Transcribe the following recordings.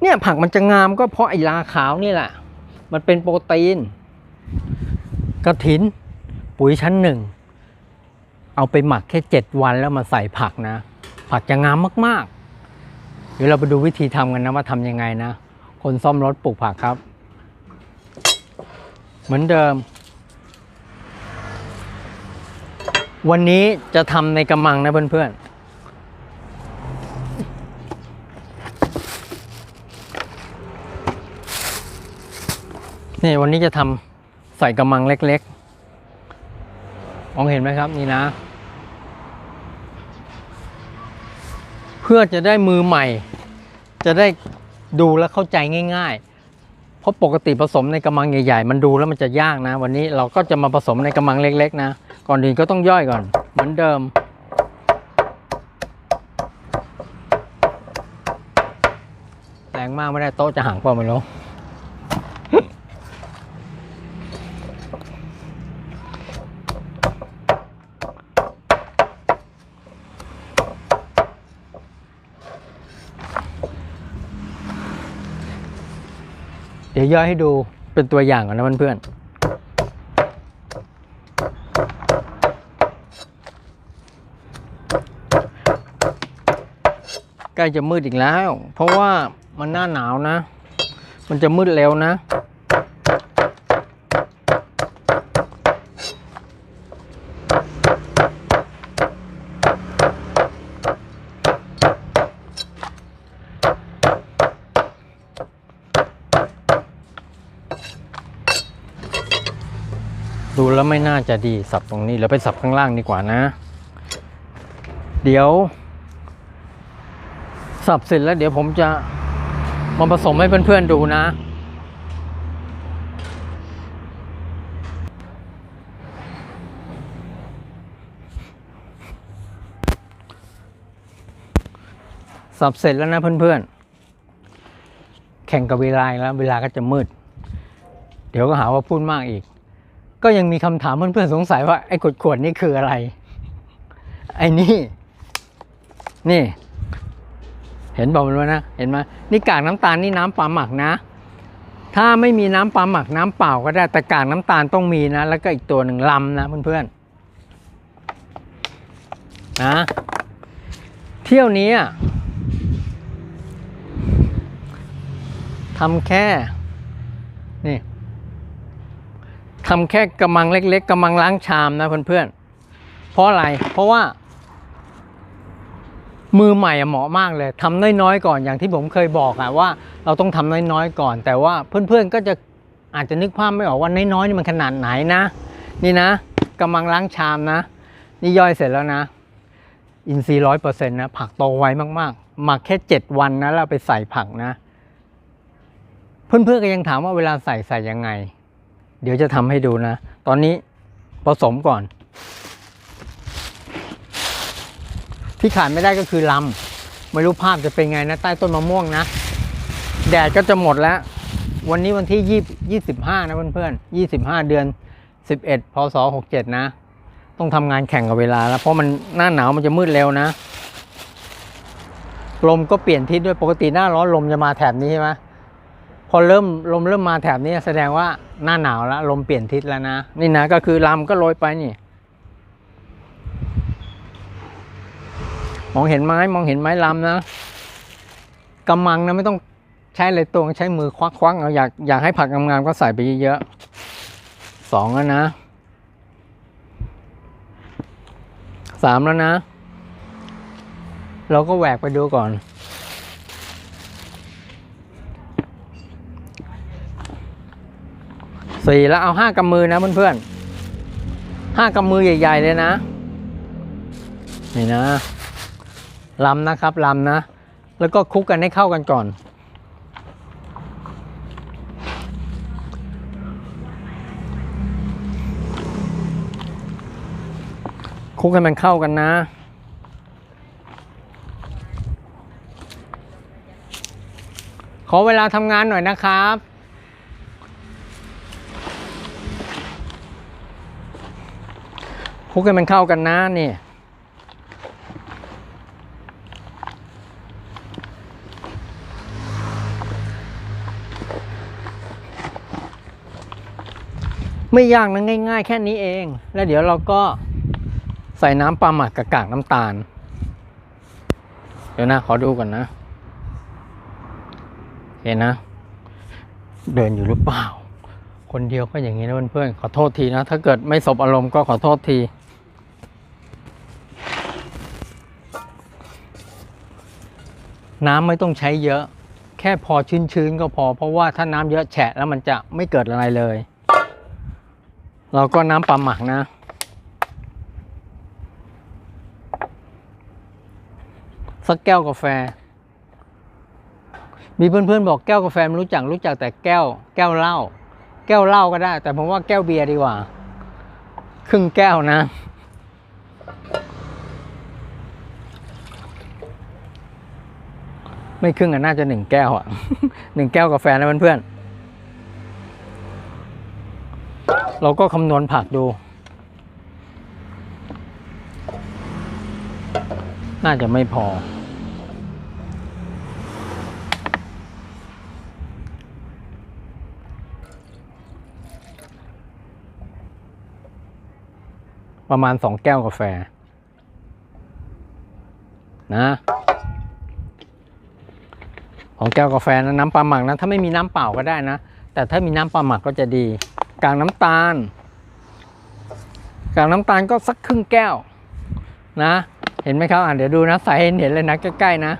เนี่ยผักมันจะงามก็เพราะไอ้ลาขาวนี่แหละ มันเป็นโปรตีน กระถิน ปุ๋ยชั้นหนึ่ง เอาไปหมักแค่เจ็ดวันแล้วมาใส่ผักนะ ผักจะงามมากๆ เดี๋ยวเราไปดูวิธีทำกันนะว่าทำยังไงนะ คนซ่อมรถปลูกผักครับ เหมือนเดิม วันนี้จะทำในกระมังนะเพื่อนๆ นี่วันนี้จะทำใส่กระมังเล็กๆมองเห็นไหมครับนี่นะ เพื่อจะได้มือใหม่ จะได้ดูและเข้าใจง่าย ๆ เพราะปกติผสมในกระมังใหญ่ๆ มันดูแล้วมันจะยากนะ วันนี้เราก็จะมาผสมในกระมังเล็ก ๆ นะ ก่อนอื่นก็ต้องย่อยก่อน เหมือนเดิมแรงมากไม่ได้โต๊ะจะห่างเปล่าไม่รู้ ยวย่อยให้ดูเป็นตัวอย่างก่อนนะเพื่อนๆใกล้จะมืดอีกแล้ว เพราะว่ามันหน้าหนาวนะ มันจะมืดเร็วนะ ดูแล้วไม่น่าจะดีสับตรงนี้เราไปสับข้างล่างดีกว่านะ เดี๋ยว สับเสร็จแล้วเดี๋ยวผมจะมาผสมให้เพื่อนๆดูนะ สับเสร็จแล้วนะเพื่อนๆ แข่งกับเวลาแล้วเวลาก็จะมืด เดี๋ยวก็หาว่าพูดมากอีก ก็ยังมีคำถามเพื่อนๆสงสัยว่าไอ้ขวดๆนี่คืออะไร ไอ้นี่ นี่ เห็นบอกมันว่านะ เห็นไหมนี่กากน้ำตาลนี่น้ำปลาหมักนะ ถ้าไม่มีน้ำปลาหมักน้ำเปล่าก็ได้ แต่กากน้ำตาลต้องมีนะ แล้วก็อีกตัวหนึ่งลำนะเพื่อนๆ นะ เที่ยวนี้อะทำแค่ นี่ ทำแค่กระมังเล็ก ๆกระมังล้างชามนะเพื่อนๆ เพราะอะไร เพราะว่า มือใหม่เหมาะมากเลยทำน้อยๆก่อนอย่างที่ผมเคยบอกอะว่า เราต้องทำน้อยๆก่อน แต่ว่าเพื่อนๆก็จะอาจจะนึกภาพไม่ออกว่าน้อยๆนี่มันขนาดไหนนะ นี่นะกำลังล้างชามนะ นี่ย่อยเสร็จแล้วนะ อินทรีย์ร้อยเปอร์เซ็นต์นะ ผักโตไวมากๆหมักแค่เจ็ดวันนะแล้วไปใส่ผักนะ เพื่อนๆก็ยังถามว่าเวลาใส่ใส่ยังไง เดี๋ยวจะทำให้ดูนะ ตอนนี้ผสมก่อน ที่ขาดไม่ได้ก็คือลำไม่รู้ภาพจะเป็นไงนะใต้ต้นมะม่วงนะ แดดก็จะหมดแล้ว วันนี้วันที่ยี่ยี่สิบห้านะเพื่อนๆยี่สิบห้าเดือนสิบเอ็ดพศหกเจ็ดนะ ต้องทำงานแข่งกับเวลาแล้ว เพราะมันหน้าหนาวมันจะมืดเร็วนะ ลมก็เปลี่ยนทิศด้วยปกติหน้าร้อนลมจะมาแถบนี้ใช่ไหม พอเริ่มลมเริ่มมาแถบนี้แสดงว่าหน้าหนาวแล้วลมเปลี่ยนทิศแล้วนะ นี่นะก็คือลำก็โรยไปนี่ มองเห็นไหมมองเห็นไหมลำนะกำมังนะไม่ต้องใช้อะไรตวงใช้มือควักควักเอาอยากอยากให้ผักงามๆก็ใส่ไปเยอะๆสองแล้วนะสามแล้วนะ เราก็แหวกไปดูก่อน สี่แล้วเอาห้ากำมือนะเพื่อนๆห้ากำมือใหญ่ ๆ เลยนะ นี่นะลำนะครับลำนะ แล้วก็คลุกกันให้เข้ากันก่อน คลุกให้มันเข้ากันนะขอเวลาทำงานหน่อยนะครับ คุกให้มันเข้ากันนะนี่ไม่ยากนะง่าย ๆ แค่นี้เอง แล้วเดี๋ยวเราก็ใส่น้ำปลาหมักกับกากน้ำตาล เดี๋ยวนะ ขอดูก่อนนะ เห็นนะ เดินอยู่หรือเปล่า คนเดียวก็อย่างนี้นะเพื่อนๆขอโทษทีนะ ถ้าเกิดไม่สบอารมณ์ก็ขอโทษที น้ำไม่ต้องใช้เยอะ แค่พอชื้นๆก็พอ เพราะว่าถ้าน้ำเยอะแฉะแล้วมันจะไม่เกิดอะไรเลย เราก็น้ำปลาหมักนะ สักแก้วกาแฟ มีเพื่อนๆบอกแก้วกาแฟไม่รู้จักรู้จักแต่แก้ว แก้วเหล้าแก้วเหล้าก็ได้ แต่ผมว่าแก้วเบียร์ดีกว่า ครึ่งแก้วนะ ไม่ครึ่งอะน่าจะหนึ่งแก้วอะหนึ่งแก้วกาแฟนะเพื่อนๆเราก็คำนวณผักดู น่าจะไม่พอ ประมาณสองแก้วกาแฟ นะ สองแก้วกาแฟนะน้ำปลาหมักนะถ้าไม่มีน้ำเปล่าก็ได้นะ แต่ถ้ามีน้ำปลาหมักก็จะดีกากน้ำตาลกากน้ำตาลก็สักครึ่งแก้วนะ เห็นไหมครับอะเดี๋ยวดูนะใส่เห็นเลยนะใกล้ๆนะ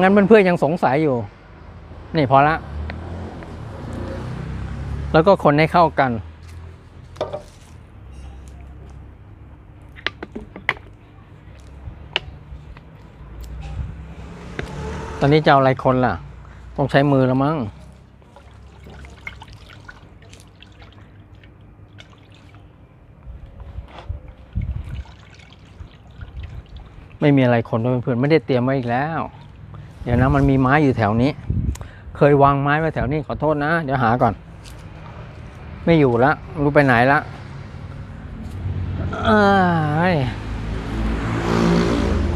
งั้นเพื่อนๆยังสงสัยอยู่ นี่พอละ แล้วก็คนให้เข้ากัน ตอนนี้จะเอาอะไรคนล่ะ ต้องใช้มือแล้วมั้ง ไม่มีอะไรคนด้วยเพื่อนไม่ได้เตรียมไว้อีกแล้ว เดี๋ยวนะมันมีไม้อยู่แถวนี้ เคยวางไม้ไว้แถวนี้ขอโทษนะ เดี๋ยวหาก่อน ไม่อยู่ละรู้ไปไหนละ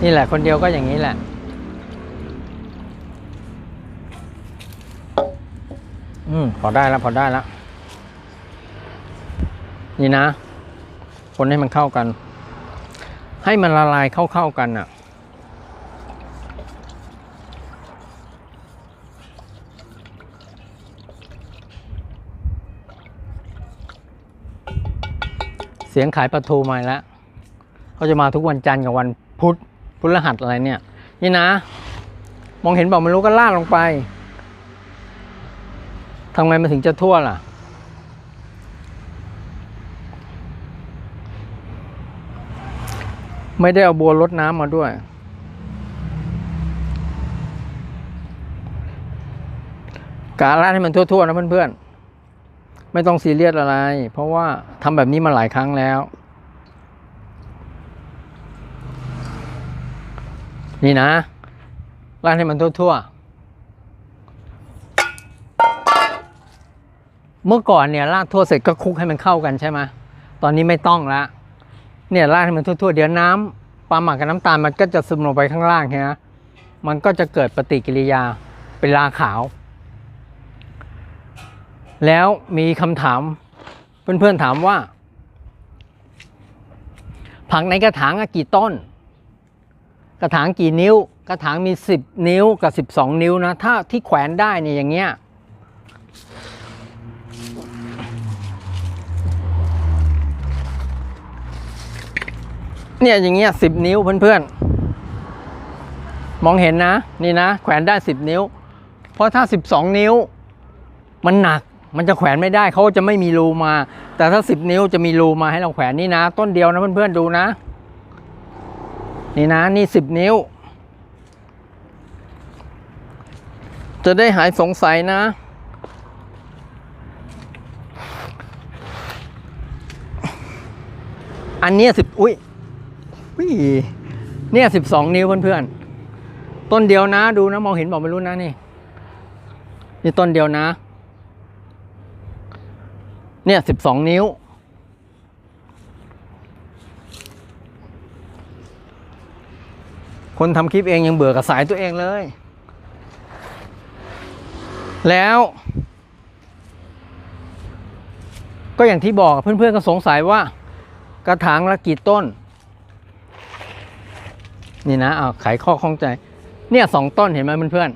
นี่แหละคนเดียวก็อย่างนี้แหละ อืมพอได้แล้วพอได้แล้วนี่นะ คนให้มันเข้ากัน ให้มันละลายเข้าๆกันอะ เสียงขายปลาทูมาแล้วเขาจะมาทุกวันจันทร์กับวันพุธพุธรหัสอะไรเนี่ย นี่นะ มองเห็นบอกไม่รู้ก็ลาดลงไป ทำไงมันถึงจะทั่วล่ะ ไม่ได้เอาบัวรดน้ำมาด้วย กาลาดให้มันทั่วๆนะเพื่อนๆ ไม่ต้องซีเรียสอะไร เพราะว่าทำแบบนี้มาหลายครั้งแล้ว นี่นะราดให้มันทั่วๆ เมื่อก่อนเนี่ยราดทั่วเสร็จก็คลุกให้มันเข้ากันใช่ไหมตอนนี้ไม่ต้องละเนี่ยราดให้มันทั่วๆเดี๋ยวน้ำปลาหมักกับน้ำตาลมันก็จะซึมลงไปข้างล่างใช่ไหมมันก็จะเกิดปฏิกิริยาเป็นลาขาว แล้วมีคำถามเพื่อนๆถามว่า ผักในกระถางกี่ต้น กระถางกี่นิ้ว กระถางมี 10 นิ้วกับ 12 นิ้วนะ ถ้าที่แขวนได้เนี่ยอย่างเงี้ย เนี่ยอย่างเงี้ยสิบนิ้วเพื่อนๆ มองเห็นนะ นี่นะ แขวนได้สิบนิ้ว เพราะถ้าสิบสองนิ้ว มันหนักมันจะแขวนไม่ได้เขาจะไม่มีรูมา แต่ถ้าสิบนิ้วจะมีรูมาให้เราแขวนนี่นะ ต้นเดียวนะเพื่อนๆดูนะ นี่นะนี่สิบนิ้ว จะได้หายสงสัยนะอันนี้สิบอุ้ย เนี่ยสิบสองนิ้วเพื่อนๆ ต้นเดียวนะ ดูนะมองเห็นบอกไม่รู้นะนี่ นี่ต้นเดียวนะ เนี่ยสิบสองนิ้ว คนทำคลิปเองยังเบื่อกับสายตัวเองเลย แล้ว ก็อย่างที่บอกเพื่อนๆก็สงสัยว่ากระถางละกี่ต้น นี่นะเอาไขข้อข้องใจ เนี่ยสองต้นเห็นไหมเพื่อน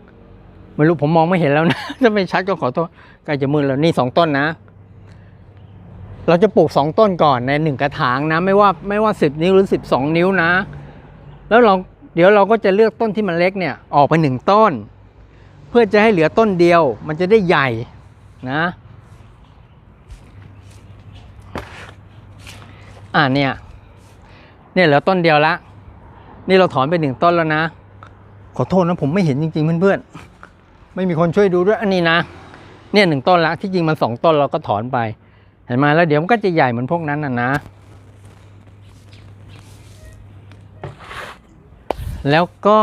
ๆไม่รู้ผมมองไม่เห็นแล้วนะถ้าไม่ชัดก็ขอโทษใกล้จะมืดแล้วนี่สองต้นนะ เราจะปลูกสองต้นก่อนในหนึ่งกระถางนะ ไม่ว่าไม่ว่าสิบนิ้วหรือสิบสองนิ้วนะ แล้วเราเดี๋ยวเราก็จะเลือกต้นที่มันเล็กเนี่ย ออกไปหนึ่งต้น เพื่อจะให้เหลือต้นเดียว มันจะได้ใหญ่นะอ่าเนี่ย เนี่ยเหลือต้นเดียวละ นี่เราถอนไปหนึ่งต้นแล้วนะ ขอโทษนะผมไม่เห็นจริง ๆ เพื่อนๆ ไม่มีคนช่วยดูด้วยอันนี้นะ เนี่ยหนึ่งต้นละที่จริงมันสองต้นเราก็ถอนไป เห็นไหมแล้วเดี๋ยวมันก็จะใหญ่เหมือนพวกนั้นน่ะนะ แล้วก็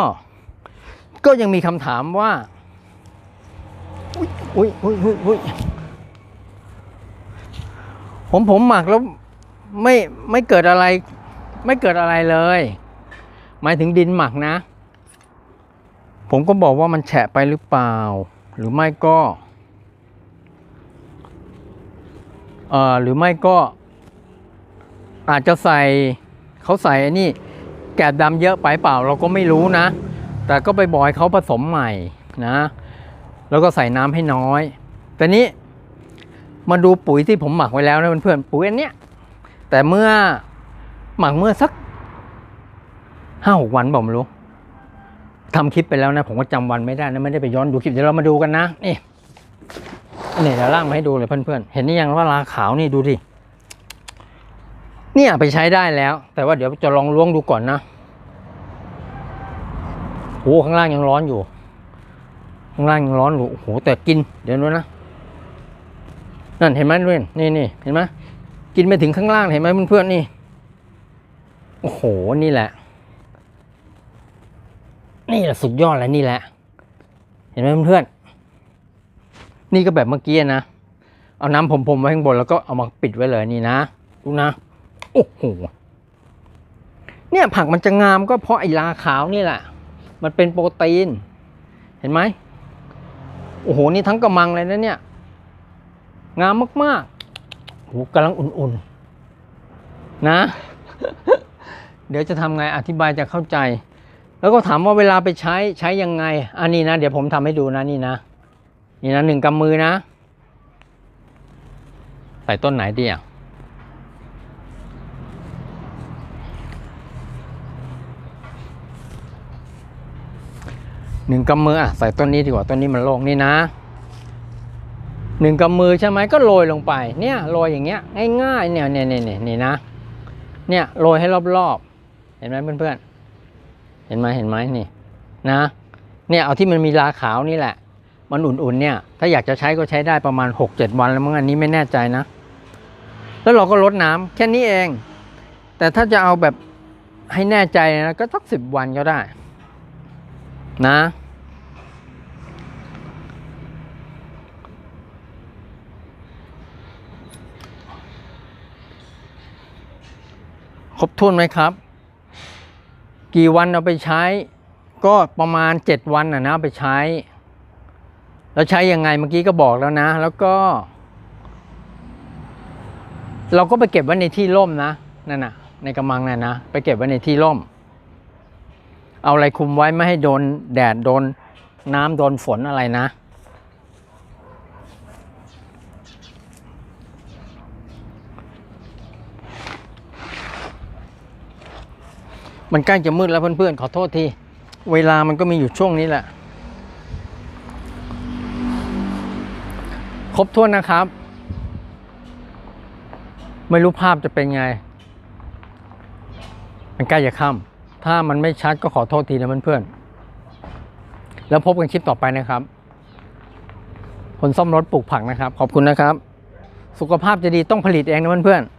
ก็ยังมีคำถามว่า อุ้ยอุ้ยอุ้ยอุ้ยผมผมหมักแล้วไม่ไม่เกิดอะไร ไม่เกิดอะไรเลย หมายถึงดินหมักนะ ผมก็บอกว่ามันแฉะไปหรือเปล่า หรือไม่ก็เอ่อหรือไม่ก็อาจจะใส่เขาใส่อ้นี่แกบดำเยอะไปเปล่าเราก็ไม่รู้นะ แต่ก็ไปบอยเขาผสมใหม่นะ แล้วก็ใส่น้ำให้น้อย แต่นี้มาดูปุ๋ยที่ผมหมักไว้แล้วนะเพื่อนๆปุ๋ยอันเนี้ยแต่เมื่อหมักเมื่อสัก ห้าหกวันบอกไม่รู้ทำคลิปไปแล้วนะ ผมก็จำวันไม่ได้นะไม่ได้ไปย้อนดูคลิปเดี๋ยวเรามาดูกันนะนี่นี่เดี๋ยวล่างมาให้ดูเลยเพื่อนๆ เห็นนี่ยังว่าลาขาวนี่ดูดิเนี่ยไปใช้ได้แล้ว แต่ว่าเดี๋ยวจะลองล้วงดูก่อนนะโอ้ข้างล่างยังร้อนอยู่ ข้างล่างยังร้อนอยู่โอ้โหแต่กินเดี๋ยวนู้นนะนั่นเห็นไหมเพื่อนนี่นี่เห็นไหมกินไปถึงข้างล่างเห็นไหมเพื่อนๆนี่โอ้โหนี่แหละ นี่แหละสุดยอดแล้วนี่แหละ เห็นไหมเพื่อนๆนี่ก็แบบเมื่อกี้นะ เอาน้ำผมผมๆไว้ข้างบนแล้วก็เอามาปิดไว้เลยนี่นะดูนะโอ้โหเนี่ยผักมันจะงามก็เพราะไอ้ลาขาวนี่แหละ มันเป็นโปรตีน เห็นไหมโอ้โหนี่ทั้งกระมังเลยนะเนี่ย งามมากๆโอ้โหกำลังอุ่นๆ นะ เดี๋ยวจะทำไงอธิบายจะเข้าใจ แล้วก็ถามว่าเวลาไปใช้ใช้ยังไง อันนี้นะ เดี๋ยวผมทำให้ดูนะนี่นะ นี่นะหนึ่งกำมือนะ ใส่ต้นไหนดีอะหนึ่งกำมืออะใส่ต้นนี้ดีกว่าต้นนี้มันโล่งนี่นะหนึ่งกำมือใช่ไหมก็โรยลงไป เนี่ยโรยอย่างเงี้ยง่ายๆเนี่ยเนี่ยเนี่ยเนี่ยนี่นะ เนี่ยโรยให้รอบๆ เห็นไหมเพื่อนๆ เห็นไหมเห็นไหมนี่นะเนี่ยเอาที่มันมีลาขาวนี่แหละ มันอุ่นๆเนี่ย ถ้าอยากจะใช้ก็ใช้ได้ประมาณหกเจ็ดวันแล้วมั้งอันนี้ไม่แน่ใจนะ แล้วเราก็ลดน้ำแค่นี้เอง แต่ถ้าจะเอาแบบให้แน่ใจนะก็สักสิบวันก็ได้ นะ ครบถ้วนไหมครับ กี่วันเอาไปใช้ ก็ประมาณเจ็ดวันนะนะไปใช้ แล้วใช้ยังไงเมื่อกี้ก็บอกแล้วนะ แล้วก็ เราก็ไปเก็บไว้ในที่ร่มนะนั่นน่ะ ในกระมังน่ะนะไปเก็บไว้ในที่ร่ม เอาอะไรคุมไว้ไม่ให้โดนแดดโดนน้ำโดนฝนอะไรนะ มันใกล้จะมืดแล้วเพื่อนๆ ขอโทษที เวลามันก็มีอยู่ช่วงนี้แหละ ครบถ้วนนะครับ ไม่รู้ภาพจะเป็นไง มันใกล้จะค่ำถ้ามันไม่ชัดก็ขอโทษทีนะเพื่อนๆ แล้วพบกันคลิปต่อไปนะครับ คนซ่อมรถปลูกผักนะครับ ขอบคุณนะครับ สุขภาพจะดีต้องผลิตเองนะเพื่อนๆ